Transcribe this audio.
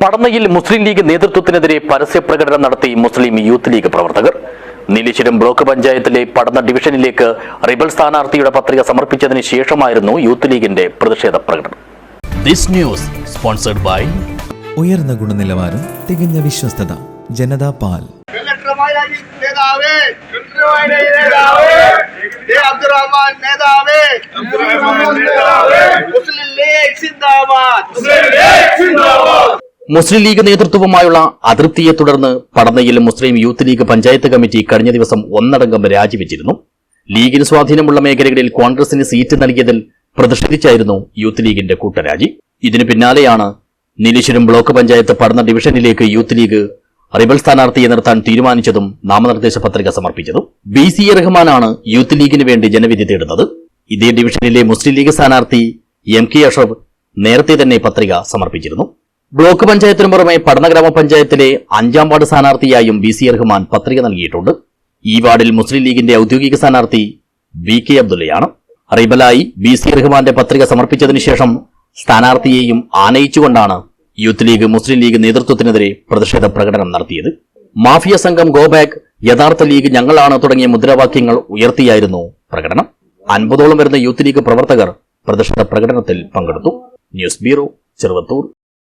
പടന്നയിൽ മുസ്ലിം league നേതൃത്വത്തിനെതിരെ പരസ്യ പ്രകടനം നടത്തി മുസ്ലിം യൂത്ത് ലീഗ് പ്രവർത്തകർ. നീലേശ്വരം ബ്ലോക്ക് പഞ്ചായത്തിലെ പടന്ന ഡിവിഷനിലേക്ക് റിബൽ സ്ഥാനാർത്ഥിയുടെ പത്രിക സമർപ്പിച്ചതിന് ശേഷമായിരുന്നു യൂത്ത് ലീഗിന്റെ പ്രതിഷേധ പ്രകടനം. This news sponsored by ഉയർന്ന ഗുണനിലവാരം തികഞ്ഞ വിശ്വസ്തത ജനതാ പാൽ. നേതാവേ നേതാവേ എ അബ്ദുറഹ്മാൻ നേതാവേ മുസ്ലിം ലീഗ് സിന്ദാബാദ് മുസ്ലിം ലീഗ് നേതൃത്വവുമായുള്ള അതൃപ്തിയെ തുടർന്ന് പടന്നയിൽ Muslim youth League panchayat committee കഴിഞ്ഞ ദിവസം ഒന്നടങ്കം രാജിവെച്ചിരുന്നു. ലീഗിന് സ്വാധീനമുള്ള മേഖലകളിൽ കോൺഗ്രസിന് സീറ്റ് നൽകിയതിൽ പ്രതിഷേധിച്ചായിരുന്നു യൂത്ത് ലീഗിന്റെ കൂട്ടരാജി. ഇതിനു പിന്നാലെയാണ് നീലേശ്വരം ബ്ലോക്ക് പഞ്ചായത്ത് പടന്ന ഡിവിഷനിലേക്ക് യൂത്ത് ലീഗ് റിബൽ സ്ഥാനാർത്ഥിയെ നിർത്താൻ തീരുമാനിച്ചതും നാമനിർദ്ദേശ പത്രിക സമർപ്പിച്ചതും. ബി സി റഹ്മാനാണ് യൂത്ത് ലീഗിന് വേണ്ടി ജനവിധി തേടുന്നത്. ഇതേ ഡിവിഷനിലെ മുസ്ലിം ലീഗ് സ്ഥാനാർത്ഥി എം കെ അഷോഫ് നേരത്തെ തന്നെ പത്രിക സമർപ്പിച്ചിരുന്നു. ബ്ലോക്ക് പഞ്ചായത്തിനു പുറമെ പഠന ഗ്രാമപഞ്ചായത്തിലെ അഞ്ചാം വാർഡ് സ്ഥാനാർത്ഥിയായും ബി സി റഹ്മാൻ പത്രിക നൽകിയിട്ടുണ്ട്. ഈ വാർഡിൽ മുസ്ലിം ലീഗിന്റെ ഔദ്യോഗിക സ്ഥാനാർത്ഥി വി കെ അബ്ദുള്ളയാണ്. റിബലായി ബി സി റഹ്മാന്റെ പത്രിക സമർപ്പിച്ചതിനു ശേഷം സ്ഥാനാർത്ഥിയെയും ആനയിച്ചുകൊണ്ടാണ് യൂത്ത് ലീഗ് മുസ്ലിം ലീഗ് നേതൃത്വത്തിനെതിരെ പ്രതിഷേധ പ്രകടനം നടത്തിയത്. മാഫിയ സംഘം ഗോബാക്ക് യഥാർത്ഥ ലീഗ് ഞങ്ങളാണ് തുടങ്ങിയ മുദ്രാവാക്യങ്ങൾ ഉയർത്തിയായിരുന്നു പ്രകടനം. അൻപതോളം വരുന്ന യൂത്ത് ലീഗ് പ്രവർത്തകർ പ്രതിഷേധ പ്രകടനത്തിൽ പങ്കെടുത്തു. News bureau Cheruvathur.